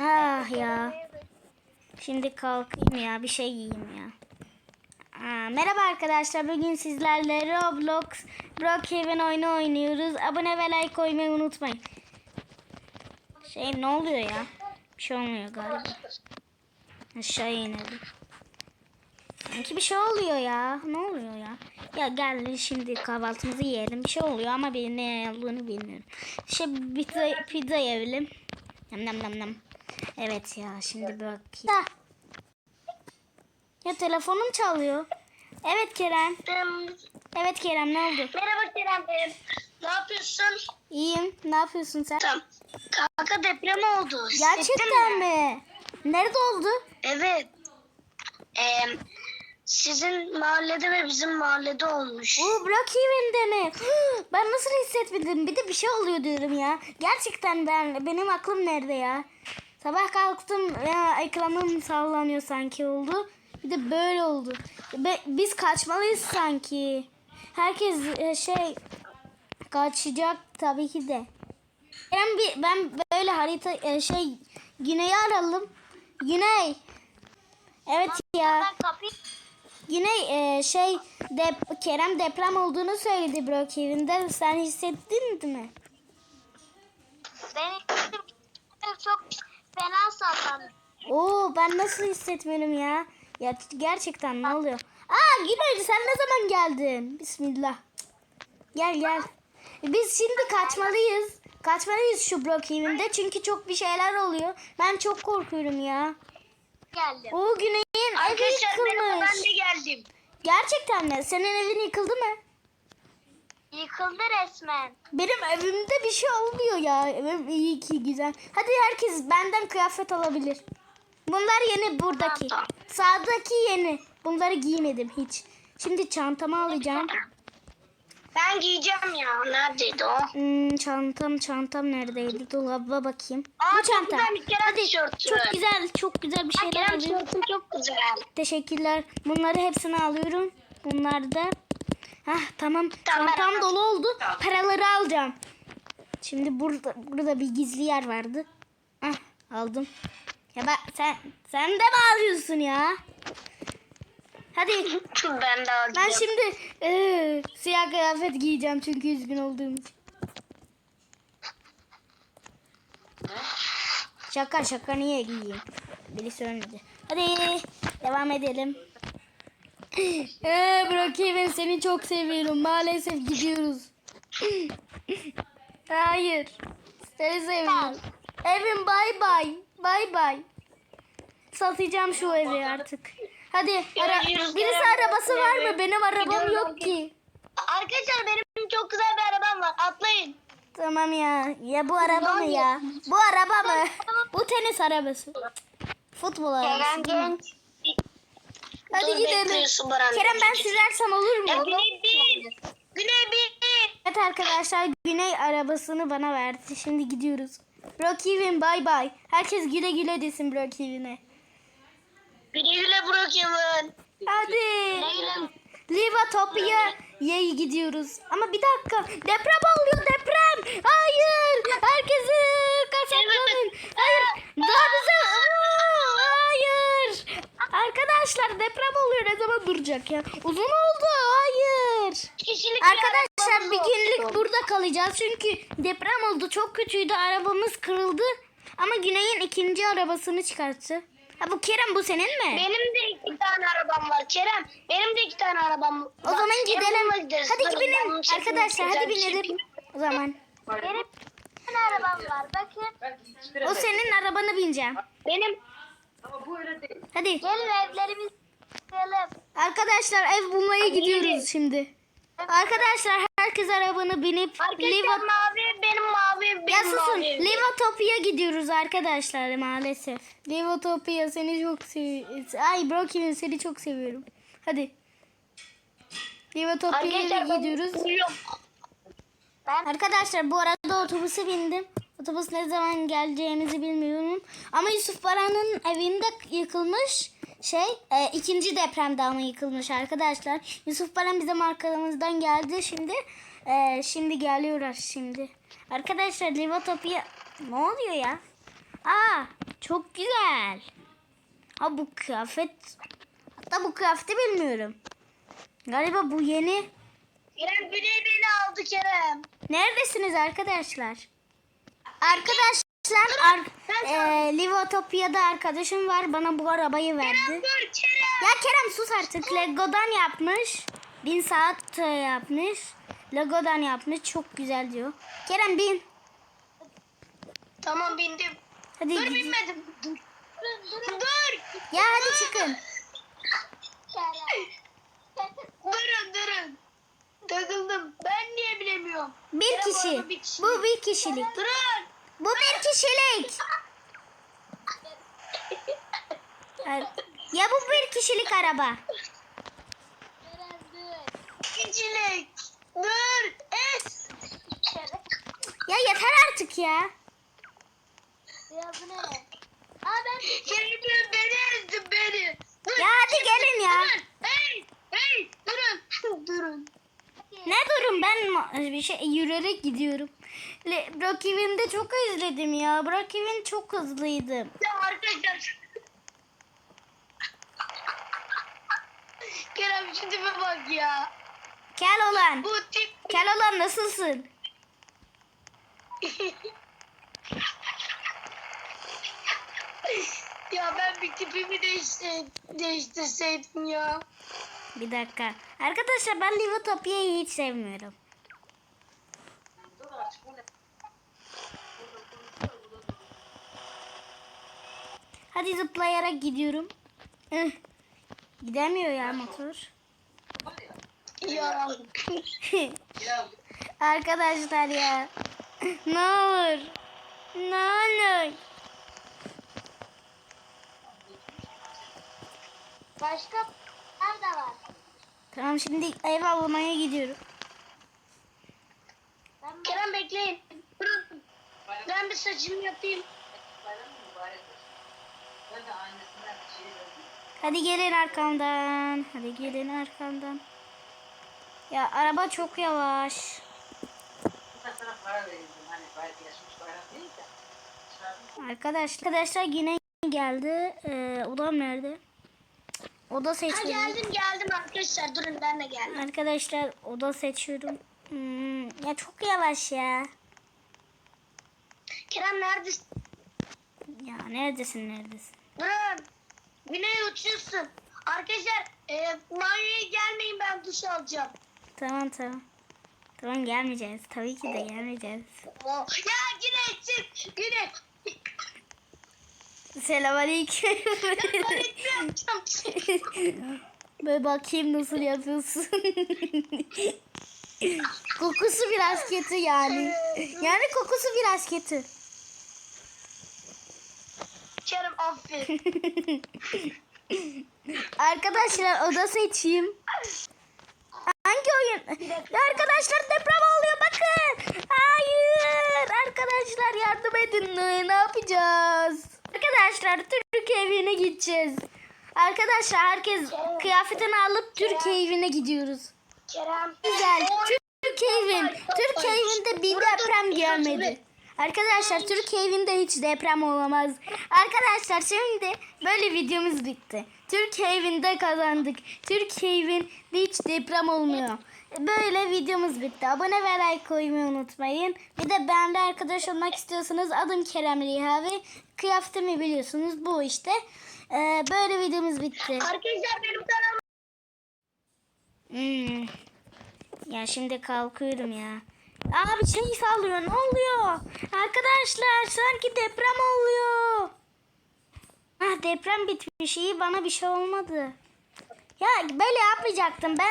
Ah ya. Şimdi kalkayım ya bir şey yiyeyim ya. Aa, merhaba arkadaşlar bugün sizlerle Roblox Brookhaven oyunu oynuyoruz. Abone ve like koymayı unutmayın. Şey ne oluyor ya? Bir şey olmuyor galiba. Aşağıya inelim. Sanki bir şey oluyor ya. Ne oluyor ya? Ya gel şimdi kahvaltımızı yiyelim. Bir şey oluyor ama bir ne olduğunu bilmiyorum. Şey pizza, pizza yiyelim. Nam nam nam nam. Evet ya şimdi bakayım. Ya telefonum çalıyor. Evet Kerem. Evet Kerem ne oldu? Merhaba Kerem Bey. Ne yapıyorsun? İyiyim. Ne yapıyorsun sen? Tamam. Kanka deprem oldu. Hissettin Gerçekten mi? Nerede oldu? Evet. Ee, sizin mahallede ve bizim mahallede olmuş. Oo Brookhaven'de mi? Ben nasıl hissetmedim? Bir de bir şey oluyor diyorum ya. Gerçekten ben benim aklım nerede ya? Sabah kalktım ya ekranım sallanıyor sanki oldu. Bir de böyle oldu. Be- biz kaçmalıyız sanki. Herkes e, şey kaçacak tabii ki de. Ben bir ben böyle harita e, şey Güney'i aralım. Güney. Evet ya. Yine e, şey dep Kerem deprem olduğunu söyledi Brookhaven'de. Sen hissettin mi? ben çok fena sallandım. Oo ben nasıl hissetmiyorum ya? Ya gerçekten ne oluyor? Aa Güney sen ne zaman geldin? Bismillah. Gel gel. Biz şimdi kaçmalıyız. Kaçmalıyız şu Brookhaven'de çünkü çok bir şeyler oluyor. Ben çok korkuyorum ya. Geldim. Oo Güney'in evi Arkadaşlar merhaba yıkılmış. ben de geldim. Gerçekten mi? Senin evin yıkıldı mı? Yıkıldı resmen. Benim evimde bir şey olmuyor ya. Evim iyi ki güzel. Hadi herkes benden kıyafet alabilir. Bunlar yeni buradaki. Tamam, Sağdaki yeni. Bunları giymedim hiç. Şimdi çantamı alacağım. Ben giyeceğim ya. Neredeydi o? Hmm, çantam çantam neredeydi? Dolaba bakayım. Aa, Bu çanta. Hadi tişörtü. çok güzel çok güzel bir şeyler tişörtü çok güzel. Teşekkürler. Bunları hepsini alıyorum. Bunlar da. Hah tamam. Tamam, Çantam dolu oldu. Paraları alacağım. Şimdi burada burada bir gizli yer vardı. Hah aldım. Ya ben sen sen de mi alıyorsun ya? Hadi ben de alacağım. ben şimdi eee, siyah kıyafet giyeceğim çünkü üzgün olduğum için. Şaka şaka niye giyeyim? Birisi ölmedi. Hadi devam edelim. Eee Brookhaven seni çok seviyorum. Maalesef gidiyoruz. Hayır. Seni seviyorum. Evim bay bay. Bay bay. Satacağım şu evi artık. Hadi ara, birisi Kerem. arabası var mı? Benim arabam yok ki. Arkadaşlar benim çok güzel bir arabam var. Atlayın. Tamam ya. Ya bu araba mı ya? Bu araba mı? Bu tenis arabası. Futbol arabası. genç. Hadi Dur, gidelim. Kerem ben sürersem olur Ya mu? Güney bir. Güney bir. Evet arkadaşlar Güney arabasını bana verdi. Şimdi gidiyoruz. Brookhaven bay bay. Herkes güle güle desin Brookhaven'e. Güle güle bırakıyorum. Hadi. Güle güle. Livatopya'ya gidiyoruz. Ama bir dakika. Deprem oluyor deprem. Hayır. Herkesi kasaplanın. Hayır. Daha bize. Aa, Hayır. Arkadaşlar deprem oluyor. Ne zaman duracak ya? Uzun oldu. Hayır. Kişilik Arkadaşlar bir günlük olsun. burada kalacağız. Çünkü deprem oldu. Çok kötüydü. Arabamız kırıldı. Ama Güney'in ikinci arabasını çıkarttı. Ha bu Kerem bu senin mi? Benim de iki tane arabam var Kerem. Benim de iki tane arabam var. O zaman gidelim. gideriz. Hadi şeklini Arkadaşlar hadi şey binelim. O zaman. Benim arabam var. Bakın. O senin arabana bineceğim. Benim. Hadi. Gelin evlerimiz yıkalım. Arkadaşlar ev bulmaya gidiyoruz şimdi. Arkadaşlar herkes arabanı binip Arkadaşlar Liva... mavi benim mavi Ya benim susun. mavi. Livatopya gidiyoruz arkadaşlar maalesef. Livatopya seni çok seviyorum. Ay Brookhaven seni çok seviyorum. Hadi. Ben gidiyoruz. Ben Arkadaşlar bu arada otobüse bindim. Otobüs ne zaman geleceğimizi bilmiyorum. Ama Yusuf Baran'ın evinde yıkılmış. Şey e, ikinci depremde ama yıkılmış arkadaşlar. Yusuf Baran bizim arkamızdan geldi şimdi. e, şimdi geliyorlar şimdi. Arkadaşlar Livatopya ne oluyor ya? Aa Çok güzel. Ha bu kıyafet. Hatta bu kıyafeti bilmiyorum. Galiba bu yeni. Kerem Güney beni aldı Kerem. Neredesiniz arkadaşlar? Arkadaşlar ar e, Livotopia'da arkadaşım var. Bana bu arabayı verdi. Kerem dur Kerem. Ya Kerem sus artık. Lego'dan yapmış. Bin saat e, yapmış. Lego'dan yapmış. Çok güzel diyor. Kerem bin. Tamam bindim. Hadi Dur gidin. binmedim. Dur. Dur. Ya hadi çıkın. Durun durun. Takıldım. Ben niye bilemiyorum? Bir Kerem, kişi. bir. Bu bir kişilik. Durun. Bu bir kişilik. Ya bu bir kişilik araba. İçilik. Dur. Es. Ya yeter artık ya. Kerem beni ezdi beni. Ya hadi gelin ya. Durun. Hey. Hey. Durun. durun. Durum ben bir şey yürüyerek gidiyorum. Le, de çok özledim ya. Brookhaven çok hızlıydı. Ya arkadaşlar. Kerem şu tipe bak ya. Kel olan. Bu tip Kel olan nasılsın? ya ben bir tipimi değiştir, değiştirseydim ya. Bir dakika. Arkadaşlar ben Livotopia'yı hiç sevmiyorum. Hadi zıplayarak gidiyorum. Ih, Gidemiyor ya motor. Arkadaşlar ya. ne olur. Ne olur. Başka nerede var? Tamam şimdi ev almaya gidiyorum. Kerem bekleyin. Durun. Ben bir saçımı yapayım. Hadi gelin arkamdan. Hadi gelin arkamdan. Ya araba çok yavaş. Arkadaşlar, arkadaşlar yine geldi. Ee, odam nerede? Oda Ha seçiyorum. geldim geldim arkadaşlar. Durun ben de geldim. Arkadaşlar oda seçiyorum. Hmm, ya çok yavaş ya. Kerem neredesin? Ya neredesin neredesin? Durun. Güney uçuyorsun. Arkadaşlar e, banyoya gelmeyin ben duş alacağım. Tamam tamam. Tamam gelmeyeceğiz. Tabii ki de gelmeyeceğiz. Ya Güney çık. Güney. Selamünaleyküm. Öğretmen yapacağım. Böyle bakayım nasıl yapıyorsun. kokusu biraz kötü yani. Yani kokusu biraz kötü. Kerem aferin. Arkadaşlar oda seçeyim. Hangi oyun? Arkadaşlar deprem oluyor bakın. Hayır. Arkadaşlar yardım edin. Ne yapacağız? Arkadaşlar Türk evine gideceğiz. Arkadaşlar herkes kıyafetini alıp Türk evine gidiyoruz. Kerem. Güzel. Türk evin. Türk evinde bir deprem gelmedi. Arkadaşlar Türk evinde hiç deprem olamaz. Arkadaşlar şimdi böyle videomuz bitti. Türk evinde kazandık. Türk evinde hiç deprem olmuyor. Böyle videomuz bitti. Abone ve like koymayı unutmayın. Bir de benimle arkadaş olmak istiyorsanız adım Kerem Riha ve kıyafetimi biliyorsunuz bu işte. Ee, böyle videomuz bitti. Arkadaşlar benim kanalım. Hmm. Ya şimdi kalkıyorum ya. Aa bir şey sallıyor. Ne oluyor? Arkadaşlar sanki deprem oluyor. Ah deprem bitmiş. İyi bana bir şey olmadı. Ya böyle yapmayacaktım. Ben